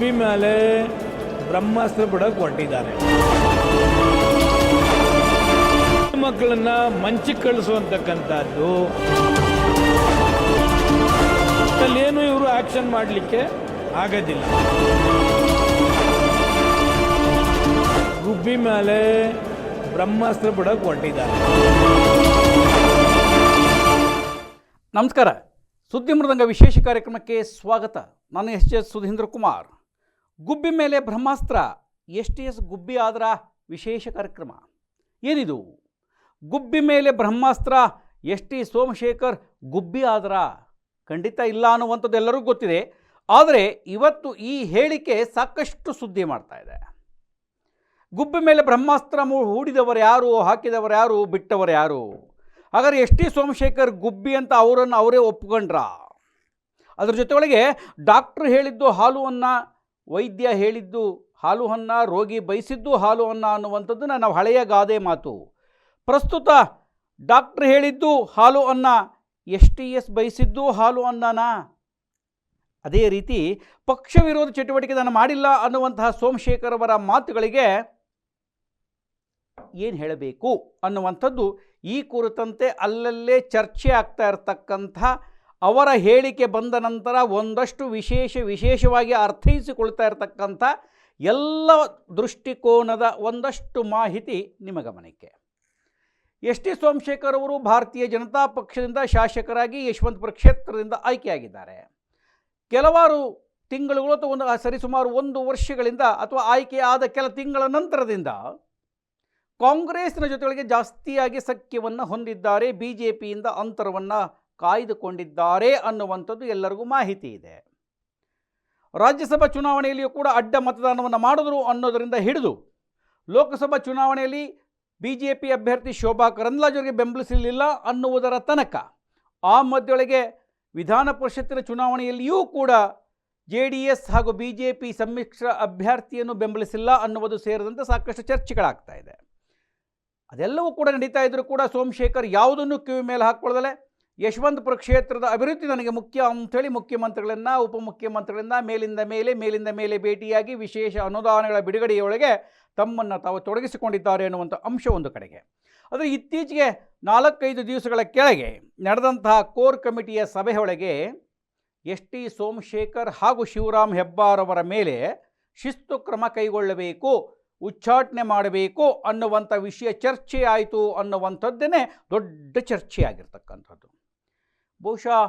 ಗುಬ್ಬಿ ಮೇಲೆ ಬ್ರಹ್ಮಾಸ್ತ್ರ ಬಿಡಕ್ಕೆ ಹೊರಟಿದ್ದಾರೆ ಮಕ್ಕಳನ್ನ ಮಂಚಿಗೆ ಕಳಿಸುವಂತಕ್ಕಂಥದ್ದು. ಅಲ್ಲೇನು ಇವರು ಆಕ್ಷನ್ ಮಾಡಲಿಕ್ಕೆ ಆಗೋದಿಲ್ಲ. ಗುಬ್ಬಿ ಮೇಲೆ ಬ್ರಹ್ಮಾಸ್ತ್ರ ಬಿಡಕ್ಕೆ ಹೊರಟಿದ್ದಾರೆ ನಮಸ್ಕಾರ. ಸುದ್ದಿ ಮೃದಂಗ ವಿಶೇಷ ಕಾರ್ಯಕ್ರಮಕ್ಕೆ ಸ್ವಾಗತ. ನಾನು ಎಸ್ ಎಸ್ ಸುಧೀಂದ್ರ ಕುಮಾರ್. ಗುಬ್ಬಿ ಮೇಲೆ ಬ್ರಹ್ಮಾಸ್ತ್ರ. ಎಸ್ ಎಸ್ ಗುಬ್ಬಿ ಆದ್ರ ವಿಶೇಷ ಕಾರ್ಯಕ್ರಮ. ಏನಿದು? ಗುಬ್ಬಿ ಮೇಲೆ ಬ್ರಹ್ಮಾಸ್ತ್ರ, ಎಸ್ ಟಿ ಸೋಮಶೇಖರ್ ಗುಬ್ಬಿ ಆದ್ರ. ಖಂಡಿತ ಇಲ್ಲ ಅನ್ನುವಂಥದ್ದು ಎಲ್ಲರಿಗೂ ಗೊತ್ತಿದೆ. ಆದರೆ ಇವತ್ತು ಈ ಹೇಳಿಕೆ ಸಾಕಷ್ಟು ಸುದ್ದಿ ಮಾಡ್ತಾ ಇದೆ. ಗುಬ್ಬಿ ಮೇಲೆ ಬ್ರಹ್ಮಾಸ್ತ್ರ ಹೂಡಿದವರು ಯಾರು? ಹಾಕಿದವರು ಯಾರು? ಬಿಟ್ಟವರು ಯಾರು? ಹಾಗಾದ್ರೆ ಎಸ್ ಟಿ ಸೋಮಶೇಖರ್ ಗುಬ್ಬಿ ಅಂತ ಅವರನ್ನು ಅವರೇ ಒಪ್ಕೊಂಡ್ರ? ಅದ್ರ ಜೊತೆಗಳಿಗೆ ಡಾಕ್ಟ್ರು ಹೇಳಿದ್ದು ಹಾಲುವನ್ನು ವೈದ್ಯ ಹೇಳಿದ್ದು ಹಾಲು ಅನ್ನ, ರೋಗಿ ಬಯಸಿದ್ದು ಹಾಲು ಅನ್ನ ಅನ್ನುವಂಥದ್ದನ್ನ ನಾವು ಹಳೆಯ ಗಾದೆ ಮಾತು. ಪ್ರಸ್ತುತ ಡಾಕ್ಟ್ರ್ ಹೇಳಿದ್ದು ಹಾಲು ಅನ್ನ, ಎಸ್ ಟಿ ಎಸ್ ಬಯಸಿದ್ದು ಹಾಲು ಅನ್ನನ. ಅದೇ ರೀತಿ ಪಕ್ಷ ವಿರೋಧ ಚಟುವಟಿಕೆ ನಾನು ಮಾಡಿಲ್ಲ ಅನ್ನುವಂತಹ ಸೋಮಶೇಖರ್ ಅವರ ಮಾತುಗಳಿಗೆ ಏನು ಹೇಳಬೇಕು ಅನ್ನುವಂಥದ್ದು ಈ ಕುರಿತಂತೆ ಅಲ್ಲಲ್ಲೇ ಚರ್ಚೆ ಆಗ್ತಾ ಇರತಕ್ಕಂಥ ಅವರ ಹೇಳಿಕೆ ಬಂದ ನಂತರ ಒಂದಷ್ಟು ವಿಶೇಷ ವಿಶೇಷವಾಗಿ ಅರ್ಥೈಸಿಕೊಳ್ತಾ ಇರತಕ್ಕಂಥ ಎಲ್ಲ ದೃಷ್ಟಿಕೋನದ ಒಂದಷ್ಟು ಮಾಹಿತಿ ನಿಮ್ಮ ಗಮನಕ್ಕೆ. ಎಸ್ ಟಿ ಸೋಮಶೇಖರ್ ಅವರು ಭಾರತೀಯ ಜನತಾ ಪಕ್ಷದಿಂದ ಶಾಸಕರಾಗಿ ಯಶವಂತಪುರ ಕ್ಷೇತ್ರದಿಂದ ಆಯ್ಕೆಯಾಗಿದ್ದಾರೆ. ಕೆಲವಾರು ತಿಂಗಳುಗಳು ಅಥವಾ ಒಂದು, ಸರಿಸುಮಾರು ಒಂದು ವರ್ಷಗಳಿಂದ ಅಥವಾ ಆಯ್ಕೆ ಆದ ಕೆಲ ತಿಂಗಳ ನಂತರದಿಂದ ಕಾಂಗ್ರೆಸ್ನ ಜೊತೆಗಳಿಗೆ ಜಾಸ್ತಿಯಾಗಿ ಸಖ್ಯವನ್ನು ಹೊಂದಿದ್ದಾರೆ. ಬಿ ಜೆ ಪಿಯಿಂದ ಅಂತರವನ್ನು ಕಾಯ್ದುಕೊಂಡಿದ್ದಾರೆ ಅನ್ನುವಂಥದ್ದು ಎಲ್ಲರಿಗೂ ಮಾಹಿತಿ ಇದೆ. ರಾಜ್ಯಸಭಾ ಚುನಾವಣೆಯಲ್ಲಿಯೂ ಕೂಡ ಅಡ್ಡ ಮತದಾನವನ್ನು ಮಾಡಿದ್ರು ಅನ್ನೋದರಿಂದ ಹಿಡಿದು ಲೋಕಸಭಾ ಚುನಾವಣೆಯಲ್ಲಿ ಬಿ ಜೆ ಪಿ ಅಭ್ಯರ್ಥಿ ಶೋಭಾ ಕರಂದ್ಲಾಜೆಯವರಿಗೆ ಬೆಂಬಲಿಸಲಿಲ್ಲ ಅನ್ನುವುದರ ತನಕ ಆ ಮಧ್ಯೊಳಗೆ ವಿಧಾನ ಪರಿಷತ್ತಿನ ಚುನಾವಣೆಯಲ್ಲಿಯೂ ಕೂಡ ಜೆ ಡಿ ಎಸ್ ಹಾಗೂ ಬಿ ಜೆ ಪಿ ಸಮ್ಮಿಶ್ರ ಅಭ್ಯರ್ಥಿಯನ್ನು ಬೆಂಬಲಿಸಿಲ್ಲ ಅನ್ನುವುದು ಸೇರಿದಂತೆ ಸಾಕಷ್ಟು ಚರ್ಚೆಗಳಾಗ್ತಾ ಇದೆ. ಅದೆಲ್ಲವೂ ಕೂಡ ನಡೀತಾ ಇದ್ದರೂ ಕೂಡ ಸೋಮಶೇಖರ್ ಯಾವುದನ್ನು ಕಿವಿ ಮೇಲೆ ಹಾಕ್ಕೊಳ್ಳದಲೆ? ಯಶವಂತಪುರ ಕ್ಷೇತ್ರದ ಅಭಿವೃದ್ಧಿ ನನಗೆ ಮುಖ್ಯ ಅಂಥೇಳಿ ಮುಖ್ಯಮಂತ್ರಿಗಳನ್ನು ಉಪಮುಖ್ಯಮಂತ್ರಿಗಳಿಂದ ಮೇಲಿಂದ ಮೇಲೆ ಮೇಲಿಂದ ಮೇಲೆ ಭೇಟಿಯಾಗಿ ವಿಶೇಷ ಅನುದಾನಗಳ ಬಿಡುಗಡೆಯೊಳಗೆ ತಮ್ಮನ್ನು ತಾವು ತೊಡಗಿಸಿಕೊಂಡಿದ್ದಾರೆ ಅನ್ನುವಂಥ ಅಂಶ ಒಂದು ಕಡೆಗೆ. ಅದು ಇತ್ತೀಚೆಗೆ ನಾಲ್ಕೈದು ದಿವಸಗಳ ಕೆಳಗೆ ನಡೆದಂತಹ ಕೋರ್ ಕಮಿಟಿಯ ಸಭೆಯೊಳಗೆ ಎಸ್ ಟಿ ಸೋಮಶೇಖರ್ ಹಾಗೂ ಶಿವರಾಮ್ ಹೆಬ್ಬಾರ್ ಅವರ ಮೇಲೆ ಶಿಸ್ತು ಕ್ರಮ ಕೈಗೊಳ್ಳಬೇಕು, ಉಚ್ಚಾಟನೆ ಮಾಡಬೇಕು ಅನ್ನುವಂಥ ವಿಷಯ ಚರ್ಚೆ ಆಯಿತು ಅನ್ನುವಂಥದ್ದೇ ದೊಡ್ಡ ಚರ್ಚೆ ಆಗಿರ್ತಕ್ಕಂಥದ್ದು ಬಹುಶಃ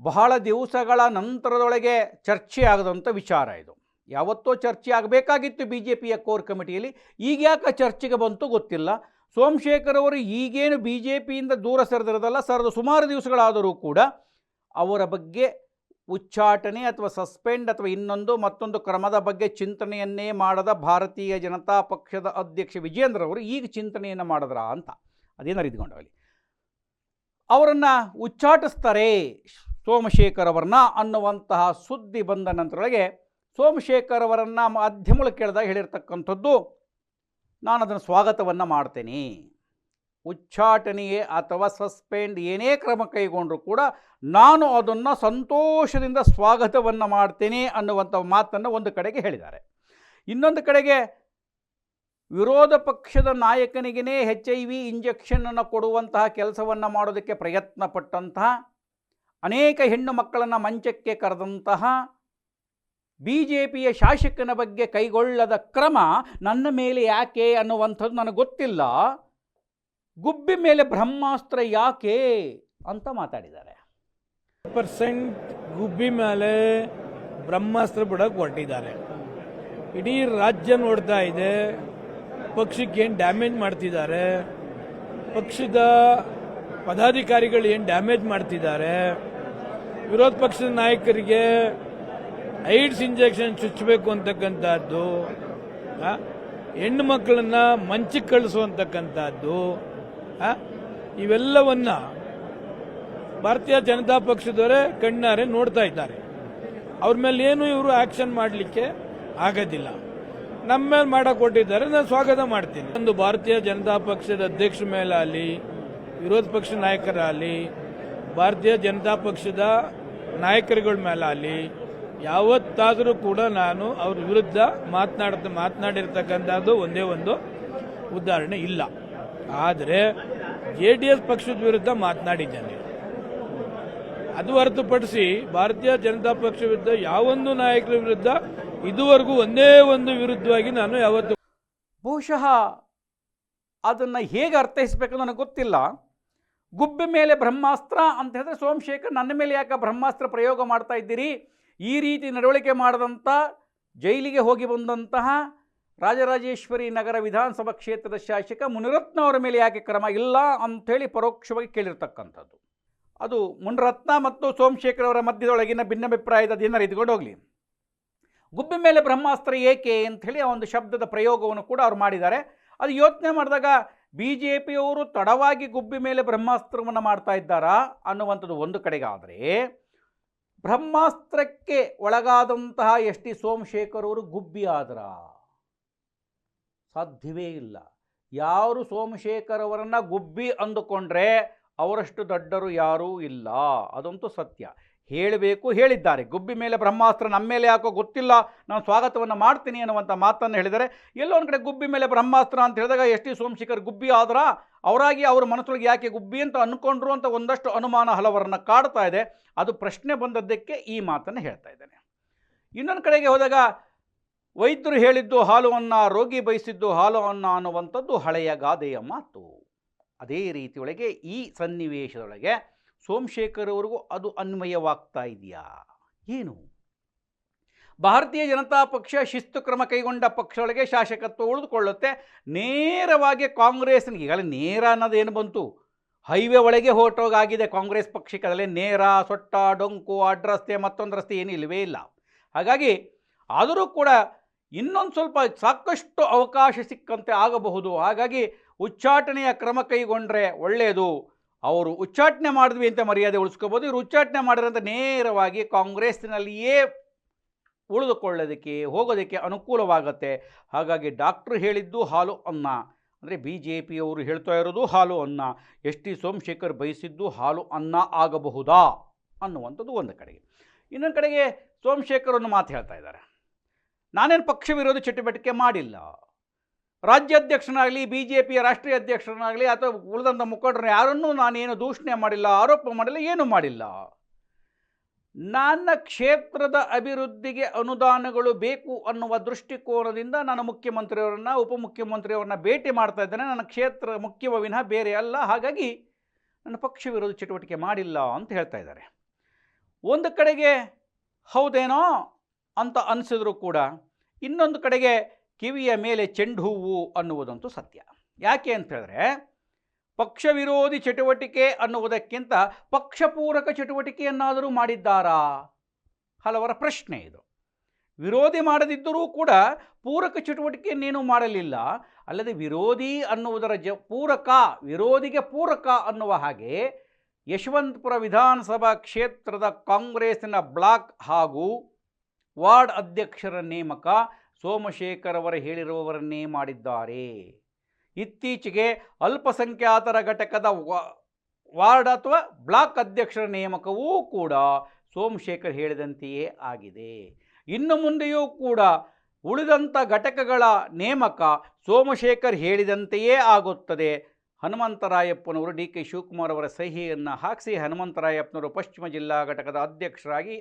ಬಹಳ ದಿವಸಗಳ ನಂತರದೊಳಗೆ ಚರ್ಚೆ ಆಗದಂಥ ವಿಚಾರ ಇದು. ಯಾವತ್ತೋ ಚರ್ಚೆ ಆಗಬೇಕಾಗಿತ್ತು ಬಿ ಜೆ ಪಿಯ ಕೋರ್ ಕಮಿಟಿಯಲ್ಲಿ, ಈಗ ಯಾಕೆ ಚರ್ಚೆಗೆ ಬಂತು ಗೊತ್ತಿಲ್ಲ. ಸೋಮಶೇಖರ್ ಅವರು ಈಗೇನು ಬಿ ಜೆ ಪಿಯಿಂದ ದೂರ ಸರಿದಿರೋದಲ್ಲ ಸರದ ಸುಮಾರು ದಿವಸಗಳಾದರೂ ಕೂಡ ಅವರ ಬಗ್ಗೆ ಉಚ್ಚಾಟನೆ ಅಥವಾ ಸಸ್ಪೆಂಡ್ ಅಥವಾ ಇನ್ನೊಂದು ಮತ್ತೊಂದು ಕ್ರಮದ ಬಗ್ಗೆ ಚಿಂತನೆಯನ್ನೇ ಮಾಡದ ಭಾರತೀಯ ಜನತಾ ಪಕ್ಷದ ಅಧ್ಯಕ್ಷ ವಿಜೇಂದ್ರ ಅವರು ಈಗ ಚಿಂತನೆಯನ್ನು ಮಾಡಿದ್ರ ಅಂತ. ಅದೇನಾರು ಇದ್ಕೊಂಡವಲ್ಲಿ ಅವರನ್ನು ಉಚ್ಚಾಟಿಸ್ತಾರೆ ಸೋಮಶೇಖರ್ ಅವರನ್ನ ಅನ್ನುವಂತಹ ಸುದ್ದಿ ಬಂದ ನಂತರೊಳಗೆ ಸೋಮಶೇಖರ್ ಅವರನ್ನು ಮಾಧ್ಯಮಗಳು ಕೇಳಿದಾಗ ಹೇಳಿರ್ತಕ್ಕಂಥದ್ದು ನಾನು ಅದನ್ನು ಸ್ವಾಗತವನ್ನು ಮಾಡ್ತೇನೆ. ಉಚ್ಚಾಟನೆಯೇ ಅಥವಾ ಸಸ್ಪೆಂಡ್ ಏನೇ ಕ್ರಮ ಕೈಗೊಂಡರೂ ಕೂಡ ನಾನು ಅದನ್ನು ಸಂತೋಷದಿಂದ ಸ್ವಾಗತವನ್ನು ಮಾಡ್ತೇನೆ ಅನ್ನುವಂಥ ಮಾತನ್ನು ಒಂದು ಕಡೆಗೆ ಹೇಳಿದ್ದಾರೆ. ಇನ್ನೊಂದು ಕಡೆಗೆ ವಿರೋಧ ಪಕ್ಷದ ನಾಯಕನಿಗೇ ಹೆಚ್ ಐ ವಿ ಇಂಜೆಕ್ಷನನ್ನು ಕೊಡುವಂತಹ ಕೆಲಸವನ್ನು ಮಾಡೋದಕ್ಕೆ ಪ್ರಯತ್ನ ಪಟ್ಟಂತಹ ಅನೇಕ ಹೆಣ್ಣು ಮಕ್ಕಳನ್ನು ಮಂಚಕ್ಕೆ ಕರೆದಂತಹ ಬಿ ಜೆ ಪಿಯ ಶಾಸಕನ ಬಗ್ಗೆ ಕೈಗೊಳ್ಳದ ಕ್ರಮ ನನ್ನ ಮೇಲೆ ಯಾಕೆ ಅನ್ನುವಂಥದ್ದು ನನಗೆ ಗೊತ್ತಿಲ್ಲ. ಗುಬ್ಬಿ ಮೇಲೆ ಬ್ರಹ್ಮಾಸ್ತ್ರ ಯಾಕೆ ಅಂತ ಮಾತಾಡಿದ್ದಾರೆ. ಪರ್ಸೆಂಟ್ ಗುಬ್ಬಿ ಮೇಲೆ ಬ್ರಹ್ಮಾಸ್ತ್ರ ಬಿಡೋಕೆ ಹೊರಟಿದ್ದಾರೆ. ಇಡೀ ರಾಜ್ಯ ನೋಡ್ತಾ ಇದೆ. ಪಕ್ಷಕ್ಕೆ ಏನು ಡ್ಯಾಮೇಜ್ ಮಾಡ್ತಿದ್ದಾರೆ? ಪಕ್ಷದ ಪದಾಧಿಕಾರಿಗಳು ಏನು ಡ್ಯಾಮೇಜ್ ಮಾಡ್ತಿದ್ದಾರೆ? ವಿರೋಧ ಪಕ್ಷದ ನಾಯಕರಿಗೆ ಐಡ್ಸ್ ಇಂಜೆಕ್ಷನ್ ಚುಚ್ಚಬೇಕು ಅಂತಕ್ಕಂಥದ್ದು ಹೆಣ್ಣು ಮಕ್ಕಳನ್ನ ಮಂಚಕ್ಕೆ ಕಳಿಸುವಂತಕ್ಕಂಥದ್ದು ಇವೆಲ್ಲವನ್ನ ಭಾರತೀಯ ಜನತಾ ಪಕ್ಷದವರೇ ಕಣ್ಣಾರೆ ನೋಡ್ತಾ ಇದ್ದಾರೆ. ಅವ್ರ ಮೇಲೆ ಏನು ಇವರು ಆಕ್ಷನ್ ಮಾಡಲಿಕ್ಕೆ ಆಗೋದಿಲ್ಲ. ನಮ್ಮ ಮೇಲೆ ಮಾಡಕ್ ಕೊಟ್ಟಿದ್ದಾರೆ ನಾನು ಸ್ವಾಗತ ಮಾಡ್ತೀನಿ. ಒಂದು ಭಾರತೀಯ ಜನತಾ ಪಕ್ಷದ ಅಧ್ಯಕ್ಷರ ಮೇಲೆ ಆಗಲಿ ವಿರೋಧ ಪಕ್ಷ ನಾಯಕರಾಗಲಿ, ಭಾರತೀಯ ಜನತಾ ಪಕ್ಷದ ನಾಯಕರುಗಳ ಮೇಲೆ ಆಗಲಿ ಯಾವತ್ತಾದರೂ ಕೂಡ ನಾನು ಅವ್ರ ವಿರುದ್ಧ ಮಾತನಾಡ ಮಾತನಾಡಿರ್ತಕ್ಕಂಥದ್ದು ಒಂದೇ ಒಂದು ಉದಾಹರಣೆ ಇಲ್ಲ. ಆದರೆ ಜೆ ಡಿ ಎಸ್ ಪಕ್ಷದ ವಿರುದ್ಧ ಮಾತನಾಡಿದ್ದೇನೆ. ಅದು ಹೊರತುಪಡಿಸಿ ಭಾರತೀಯ ಜನತಾ ಪಕ್ಷ ವಿರುದ್ಧ ಯಾವೊಂದು ನಾಯಕರ ವಿರುದ್ಧ ಇದುವರೆಗೂ ಒಂದೇ ಒಂದು ವಿರುದ್ಧವಾಗಿ ನಾನು ಯಾವತ್ತು ಬಹುಶಃ ಅದನ್ನು ಹೇಗೆ ಅರ್ಥೈಸಬೇಕು ನನಗೆ ಗೊತ್ತಿಲ್ಲ. ಗುಬ್ಬೆ ಮೇಲೆ ಬ್ರಹ್ಮಾಸ್ತ್ರ ಅಂತ ಹೇಳಿದ್ರೆ ಸೋಮಶೇಖರ್, ನನ್ನ ಮೇಲೆ ಯಾಕೆ ಬ್ರಹ್ಮಾಸ್ತ್ರ ಪ್ರಯೋಗ ಮಾಡ್ತಾ ಇದ್ದೀರಿ? ಈ ರೀತಿ ನಡವಳಿಕೆ ಮಾಡಿದಂಥ ಜೈಲಿಗೆ ಹೋಗಿ ಬಂದಂತಹ ರಾಜರಾಜೇಶ್ವರಿ ನಗರ ವಿಧಾನಸಭಾ ಕ್ಷೇತ್ರದ ಶಾಸಕ ಮುನಿರತ್ನ ಅವರ ಮೇಲೆ ಯಾಕೆ ಕ್ರಮ ಇಲ್ಲ ಅಂಥೇಳಿ ಪರೋಕ್ಷವಾಗಿ ಕೇಳಿರ್ತಕ್ಕಂಥದ್ದು. ಅದು ಮುನಿರತ್ನ ಮತ್ತು ಸೋಮಶೇಖರ್ ಅವರ ಮಧ್ಯದೊಳಗಿನ ಭಿನ್ನಾಭಿಪ್ರಾಯದ ದಿನ ಇದ್ಕೊಂಡು ಹೋಗಲಿ. ಗುಬ್ಬೆ ಮೇಲೆ ಬ್ರಹ್ಮಾಸ್ತ್ರ ಏಕೆ ಅಂಥೇಳಿ ಆ ಒಂದು ಶಬ್ದದ ಪ್ರಯೋಗವನ್ನು ಕೂಡ ಅವ್ರು ಮಾಡಿದ್ದಾರೆ. ಅದು ಯೋಚನೆ ಮಾಡಿದಾಗ ಬಿ ಜೆ ಪಿಯವರು ತಡವಾಗಿ ಗುಬ್ಬಿ ಮೇಲೆ ಬ್ರಹ್ಮಾಸ್ತ್ರವನ್ನು ಮಾಡ್ತಾ ಇದ್ದಾರಾ ಅನ್ನುವಂಥದ್ದು ಒಂದು ಕಡೆಗಾದರೆ ಬ್ರಹ್ಮಾಸ್ತ್ರಕ್ಕೆ ಒಳಗಾದಂತಹ ಎಸ್ ಟಿ ಸೋಮಶೇಖರ್ ಅವರು ಗುಬ್ಬಿ ಆದ್ರ? ಸಾಧ್ಯವೇ ಇಲ್ಲ. ಯಾರು ಸೋಮಶೇಖರ್ ಅವರನ್ನು ಗುಬ್ಬಿ ಅಂದುಕೊಂಡ್ರೆ ಅವರಷ್ಟು ದೊಡ್ಡರು ಯಾರೂ ಇಲ್ಲ. ಅದಂತೂ ಸತ್ಯ. ಹೇಳಬೇಕು, ಹೇಳಿದ್ದಾರೆ. ಗುಬ್ಬಿ ಮೇಲೆ ಬ್ರಹ್ಮಾಸ್ತ್ರ ನಮ್ಮ ಮೇಲೆ ಯಾಕೋ ಗೊತ್ತಿಲ್ಲ, ನಾನು ಸ್ವಾಗತವನ್ನು ಮಾಡ್ತೀನಿ ಅನ್ನುವಂಥ ಮಾತನ್ನು ಹೇಳಿದರೆ, ಎಲ್ಲೋ ಒಂದು ಕಡೆ ಗುಬ್ಬಿ ಮೇಲೆ ಬ್ರಹ್ಮಾಸ್ತ್ರ ಅಂತ ಹೇಳಿದಾಗ ಎಸ್ ಟಿ ಸೋಮಶೇಖರ್ ಗುಬ್ಬಿ ಆದ್ರ, ಅವರಾಗಿ ಅವ್ರ ಮನಸ್ಸೊಳಗೆ ಯಾಕೆ ಗುಬ್ಬಿ ಅಂತ ಅಂದ್ಕೊಂಡ್ರು ಅಂತ ಒಂದಷ್ಟು ಅನುಮಾನ ಹಲವರನ್ನು ಕಾಡ್ತಾ ಇದೆ. ಅದು ಪ್ರಶ್ನೆ ಬಂದದ್ದಕ್ಕೆ ಈ ಮಾತನ್ನು ಹೇಳ್ತಾ ಇದ್ದೇನೆ. ಇನ್ನೊಂದು ಕಡೆಗೆ ಹೋದಾಗ, ವೈದ್ಯರು ಹೇಳಿದ್ದು ಹಾಲು ಅನ್ನ, ರೋಗಿ ಬಯಸಿದ್ದು ಹಾಲು ಅನ್ನ ಅನ್ನುವಂಥದ್ದು ಹಳೆಯ ಗಾದೆಯ ಮಾತು. ಅದೇ ರೀತಿಯೊಳಗೆ ಈ ಸನ್ನಿವೇಶದೊಳಗೆ ಸೋಮಶೇಖರ್ ಅವರಿಗೂ ಅದು ಅನ್ವಯವಾಗ್ತಾ ಇದೆಯಾ? ಏನು? ಭಾರತೀಯ ಜನತಾ ಪಕ್ಷ ಶಿಸ್ತು ಕ್ರಮ ಕೈಗೊಂಡ ಪಕ್ಷಗಳಿಗೆ ಶಾಸಕತ್ವ ಉಳಿದುಕೊಳ್ಳುತ್ತೆ. ನೇರವಾಗಿ ಕಾಂಗ್ರೆಸ್ನ, ಈಗಾಗಲೇ ನೇರ ಅನ್ನೋದೇನು ಬಂತು? ಹೈವೇ ಒಳಗೆ ಹೊರಟೋಗಾಗಿದೆ ಕಾಂಗ್ರೆಸ್ ಪಕ್ಷಕ್ಕೆ ಅದರಲ್ಲಿ ನೇರ, ಸೊಟ್ಟ, ಡೊಂಕು ಅಡ್ರಸ್ತೆ ಮತ್ತೊಂದು ರಸ್ತೆ ಏನೂ ಇಲ್ಲವೇ ಇಲ್ಲ. ಹಾಗಾಗಿ ಆದರೂ ಕೂಡ ಇನ್ನೊಂದು ಸ್ವಲ್ಪ ಸಾಕಷ್ಟು ಅವಕಾಶ ಸಿಕ್ಕಂತೆ ಆಗಬಹುದು. ಹಾಗಾಗಿ ಉಚ್ಚಾಟನೆಯ ಕ್ರಮ ಕೈಗೊಂಡ್ರೆ ಒಳ್ಳೆಯದು ಅವರು ಉಚ್ಚಾಟನೆ ಮಾಡಿದ್ವಿ ಅಂತ ಮರ್ಯಾದೆ ಉಳಿಸ್ಕೋಬೋದು. ಇವರು ಉಚ್ಚಾಟನೆ ಮಾಡಿರೋಂಥ ನೇರವಾಗಿ ಕಾಂಗ್ರೆಸ್ನಲ್ಲಿಯೇ ಉಳಿದುಕೊಳ್ಳೋದಕ್ಕೆ, ಹೋಗೋದಕ್ಕೆ ಅನುಕೂಲವಾಗುತ್ತೆ. ಹಾಗಾಗಿ ಡಾಕ್ಟ್ರು ಹೇಳಿದ್ದು ಹಾಲು ಅನ್ನ. ಅಂದರೆ ಬಿ ಜೆ ಪಿಯವರು ಹೇಳ್ತಾ ಇರೋದು ಹಾಲು ಅನ್ನ. ಎಸ್ ಟಿ ಸೋಮಶೇಖರ್ ಬಯಸಿದ್ದು ಹಾಲು ಅನ್ನ ಆಗಬಹುದಾ ಅನ್ನುವಂಥದ್ದು ಒಂದು ಕಡೆಗೆ. ಇನ್ನೊಂದು ಕಡೆಗೆ ಸೋಮಶೇಖರ್ ಒಂದು ಮಾತು ಹೇಳ್ತಾ ಇದ್ದಾರೆ. ನಾನೇನು ಪಕ್ಷ ವಿರೋಧಿ ಚಟುವಟಿಕೆ ಮಾಡಿಲ್ಲ. ರಾಜ್ಯಾಧ್ಯಕ್ಷನಾಗಲಿ ಬಿ ಜೆ ಪಿಯ ರಾಷ್ಟ್ರೀಯ ಅಧ್ಯಕ್ಷರನ್ನಾಗಲಿ ಅಥವಾ ಉಳಿದಂಥ ಮುಖಂಡರು ಯಾರನ್ನೂ ನಾನೇನು ದೂಷಣೆ ಮಾಡಿಲ್ಲ, ಆರೋಪ ಮಾಡಿಲ್ಲ, ಏನೂ ಮಾಡಿಲ್ಲ. ನನ್ನ ಕ್ಷೇತ್ರದ ಅಭಿವೃದ್ಧಿಗೆ ಅನುದಾನಗಳು ಬೇಕು ಅನ್ನುವ ದೃಷ್ಟಿಕೋನದಿಂದ ನಾನು ಮುಖ್ಯಮಂತ್ರಿಯವರನ್ನ, ಉಪಮುಖ್ಯಮಂತ್ರಿಯವರನ್ನ ಭೇಟಿ ಮಾಡ್ತಾ ಇದ್ದೇನೆ. ನನ್ನ ಕ್ಷೇತ್ರ ಮುಖ್ಯವ ವಿನಃ ಬೇರೆ ಅಲ್ಲ. ಹಾಗಾಗಿ ನನ್ನ ಪಕ್ಷ ವಿರೋಧ ಚಟುವಟಿಕೆ ಮಾಡಿಲ್ಲ ಅಂತ ಹೇಳ್ತಾ ಇದ್ದಾರೆ. ಒಂದು ಕಡೆಗೆ ಹೌದೇನೋ ಅಂತ ಅನಿಸಿದ್ರು ಕೂಡ, ಇನ್ನೊಂದು ಕಡೆಗೆ ಕಿವಿಯ ಮೇಲೆ ಚೆಂಡು ಹೂವು ಅನ್ನುವುದಂತೂ ಸತ್ಯ. ಯಾಕೆ ಅಂತ ಹೇಳಿದ್ರೆ ಪಕ್ಷ ವಿರೋಧಿ ಚಟುವಟಿಕೆ ಅನ್ನುವುದಕ್ಕಿಂತ ಪಕ್ಷಪೂರಕ ಚಟುವಟಿಕೆಯನ್ನಾದರೂ ಮಾಡಿದ್ದಾರಾ? ಹಲವರ ಪ್ರಶ್ನೆ ಇದು. ವಿರೋಧಿ ಮಾಡದಿದ್ದರೂ ಕೂಡ ಪೂರಕ ಚಟುವಟಿಕೆಯನ್ನೇನೂ ಮಾಡಲಿಲ್ಲ. ಅಲ್ಲದೆ ವಿರೋಧಿ ಅನ್ನುವುದರ ಜ, ಪೂರಕ, ವಿರೋಧಿಗೆ ಪೂರಕ ಅನ್ನುವ ಹಾಗೆ ಯಶವಂತಪುರ ವಿಧಾನಸಭಾ ಕ್ಷೇತ್ರದ ಕಾಂಗ್ರೆಸ್ಸಿನ ಬ್ಲಾಕ್ ಹಾಗೂ ವಾರ್ಡ್ ಅಧ್ಯಕ್ಷರ ನೇಮಕ ಸೋಮಶೇಖರ್ ಅವರ ಹೇಳಿರುವವರನ್ನೇ ಮಾಡಿದ್ದಾರೆ. ಇತ್ತೀಚೆಗೆ ಅಲ್ಪಸಂಖ್ಯಾತರ ಘಟಕದ ವಾರ್ಡ್ ಅಥವಾ ಬ್ಲಾಕ್ ಅಧ್ಯಕ್ಷರ ನೇಮಕವೂ ಕೂಡ ಸೋಮಶೇಖರ್ ಹೇಳಿದಂತೆಯೇ ಆಗಿದೆ. ಇನ್ನು ಮುಂದೆಯೂ ಕೂಡ ಉಳಿದಂಥ ಘಟಕಗಳ ನೇಮಕ ಸೋಮಶೇಖರ್ ಹೇಳಿದಂತೆಯೇ ಆಗುತ್ತದೆ. ಹನುಮಂತರಾಯಪ್ಪನವರು ಡಿ ಕೆ ಶಿವಕುಮಾರ್ ಅವರ ಸಹಿಯನ್ನು ಹಾಕಿಸಿ ಹನುಮಂತರಾಯಪ್ಪನವರು ಪಶ್ಚಿಮ ಜಿಲ್ಲಾ ಘಟಕದ ಅಧ್ಯಕ್ಷರಾಗಿ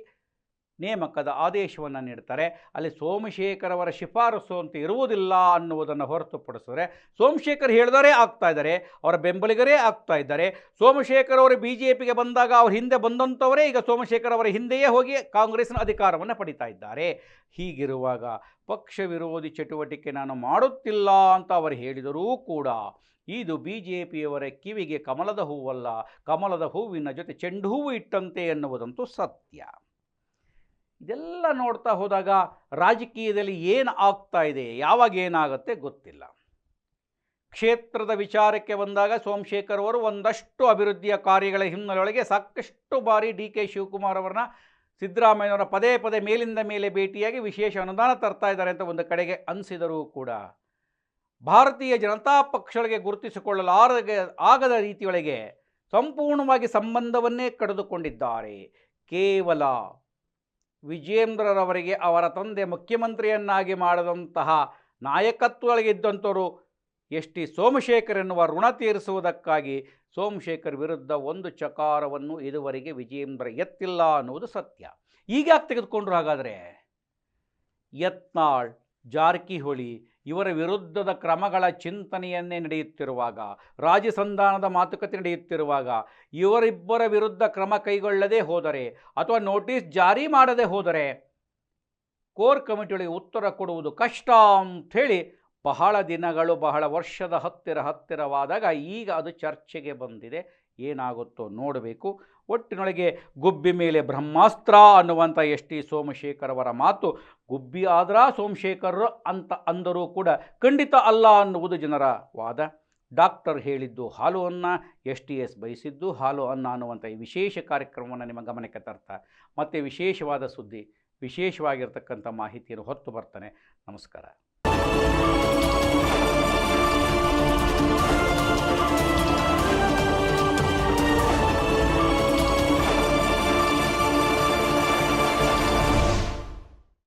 ನೇಮಕದ ಆದೇಶವನ್ನು ನೀಡ್ತಾರೆ. ಅಲ್ಲಿ ಸೋಮಶೇಖರವರ ಶಿಫಾರಸು ಅಂತ ಇರುವುದಿಲ್ಲ ಅನ್ನುವುದನ್ನು ಹೊರತುಪಡಿಸಿದರೆ ಸೋಮಶೇಖರ್ ಹೇಳಿದವರೇ ಆಗ್ತಾ ಇದ್ದಾರೆ, ಅವರ ಬೆಂಬಲಿಗರೇ ಆಗ್ತಾ ಇದ್ದಾರೆ. ಸೋಮಶೇಖರ್ ಅವರು ಬಿ ಜೆ ಪಿಗೆ ಬಂದಾಗ ಅವ್ರ ಹಿಂದೆ ಬಂದಂಥವರೇ ಈಗ ಸೋಮಶೇಖರ್ ಅವರ ಹಿಂದೆಯೇ ಹೋಗಿ ಕಾಂಗ್ರೆಸ್ನ ಅಧಿಕಾರವನ್ನು ಪಡಿತಾ ಇದ್ದಾರೆ. ಹೀಗಿರುವಾಗ ಪಕ್ಷ ವಿರೋಧಿ ಚಟುವಟಿಕೆ ನಾನು ಮಾಡುತ್ತಿಲ್ಲ ಅಂತ ಅವರು ಹೇಳಿದರೂ ಕೂಡ ಇದು ಬಿ ಜೆ ಪಿಯವರ ಕಿವಿಗೆ ಕಮಲದ ಹೂವಲ್ಲ, ಕಮಲದ ಹೂವಿನ ಜೊತೆ ಚೆಂಡು ಹೂವು ಇಟ್ಟಂತೆ ಎನ್ನುವುದಂತೂ ಸತ್ಯ. ಇದೆಲ್ಲ ನೋಡ್ತಾ ಹೋದಾಗ ರಾಜಕೀಯದಲ್ಲಿ ಏನು ಆಗ್ತಾ ಇದೆ, ಯಾವಾಗ ಏನಾಗುತ್ತೆ ಗೊತ್ತಿಲ್ಲ. ಕ್ಷೇತ್ರದ ವಿಚಾರಕ್ಕೆ ಬಂದಾಗ ಸೋಮಶೇಖರ್ ಅವರು ಒಂದಷ್ಟು ಅಭಿವೃದ್ಧಿಯ ಕಾರ್ಯಗಳ ಹಿನ್ನೆಲೆಯೊಳಗೆ ಸಾಕಷ್ಟು ಬಾರಿ ಡಿ ಕೆ ಶಿವಕುಮಾರ್ ಅವರನ್ನ ಸಿದ್ದರಾಮಯ್ಯನವರ ಪದೇ ಪದೇ ಮೇಲಿಂದ ಮೇಲೆ ಭೇಟಿಯಾಗಿ ವಿಶೇಷ ಅನುದಾನ ತರ್ತಾ ಇದ್ದಾರೆ ಅಂತ ಒಂದು ಕಡೆಗೆ ಅನಿಸಿದರೂ ಕೂಡ ಭಾರತೀಯ ಜನತಾ ಪಕ್ಷಗಳಿಗೆ ಗುರುತಿಸಿಕೊಳ್ಳಲಾರಗೆ, ಆಗದ ರೀತಿಯೊಳಗೆ ಸಂಪೂರ್ಣವಾಗಿ ಸಂಬಂಧವನ್ನೇ ಕಡಿದುಕೊಂಡಿದ್ದಾರೆ. ಕೇವಲ ವಿಜಯೇಂದ್ರರವರಿಗೆ ಅವರ ತಂದೆ ಮುಖ್ಯಮಂತ್ರಿಯನ್ನಾಗಿ ಮಾಡಿದಂತಹ ನಾಯಕತ್ವಗಳಿದ್ದಂಥವರು ಎಸ್ ಟಿ ಸೋಮಶೇಖರ್ ಎನ್ನುವ ಋಣ ತೀರಿಸುವುದಕ್ಕಾಗಿ ಸೋಮಶೇಖರ್ ವಿರುದ್ಧ ಒಂದು ಚಕಾರವನ್ನು ಇದುವರೆಗೆ ವಿಜೇಂದ್ರ ಎತ್ತಿಲ್ಲ ಅನ್ನುವುದು ಸತ್ಯ. ಈಗ ತೆಗೆದುಕೊಂಡ್ರು ಹಾಗಾದರೆ ಯತ್ನಾಳ್ ಜಾರಕಿಹೊಳಿ ಇವರ ವಿರುದ್ಧದ ಕ್ರಮಗಳ ಚಿಂತನೆಯನ್ನೇ ನಡೆಯುತ್ತಿರುವಾಗ ರಾಜಸಂಧಾನದ ಮಾತುಕತೆ ನಡೆಯುತ್ತಿರುವಾಗ, ಇವರಿಬ್ಬರ ವಿರುದ್ಧ ಕ್ರಮ ಕೈಗೊಳ್ಳದೆ ಹೋದರೆ ಅಥವಾ ನೋಟಿಸ್ ಜಾರಿ ಮಾಡದೆ ಹೋದರೆ ಕೋರ್ ಕಮಿಟಿಗಳಿಗೆ ಉತ್ತರ ಕೊಡುವುದು ಕಷ್ಟ ಅಂಥೇಳಿ ಬಹಳ ದಿನಗಳು, ಬಹಳ ವರ್ಷದ ಹತ್ತಿರ ಹತ್ತಿರವಾದಾಗ ಈಗ ಅದು ಚರ್ಚೆಗೆ ಬಂದಿದೆ. ಏನಾಗುತ್ತೋ ನೋಡಬೇಕು. ಒಟ್ಟಿನೊಳಗೆ ಗುಬ್ಬಿ ಮೇಲೆ ಬ್ರಹ್ಮಾಸ್ತ್ರ ಅನ್ನುವಂಥ ಎಸ್ ಟಿ ಸೋಮಶೇಖರವರ ಮಾತು, ಗುಬ್ಬಿ ಆದ್ರ ಸೋಮಶೇಖರರು ಅಂತ ಅಂದರೂ ಕೂಡ ಖಂಡಿತ ಅಲ್ಲ ಅನ್ನುವುದು ಜನರ ವಾದ. ಡಾಕ್ಟರ್ ಹೇಳಿದ್ದು ಹಾಲು ಅನ್ನ, ಎಸ್ ಟಿ ಎಸ್ ಬಯಸಿದ್ದು ಹಾಲು ಅನ್ನ ಅನ್ನುವಂಥ ಈ ವಿಶೇಷ ಕಾರ್ಯಕ್ರಮವನ್ನು ನಿಮ್ಮ ಗಮನಕ್ಕೆ ತರ್ತಾ. ಮತ್ತು ವಿಶೇಷವಾದ ಸುದ್ದಿ, ವಿಶೇಷವಾಗಿರ್ತಕ್ಕಂಥ ಮಾಹಿತಿಯನ್ನು ಹೊತ್ತು ಬರ್ತಾನೆ. ನಮಸ್ಕಾರ.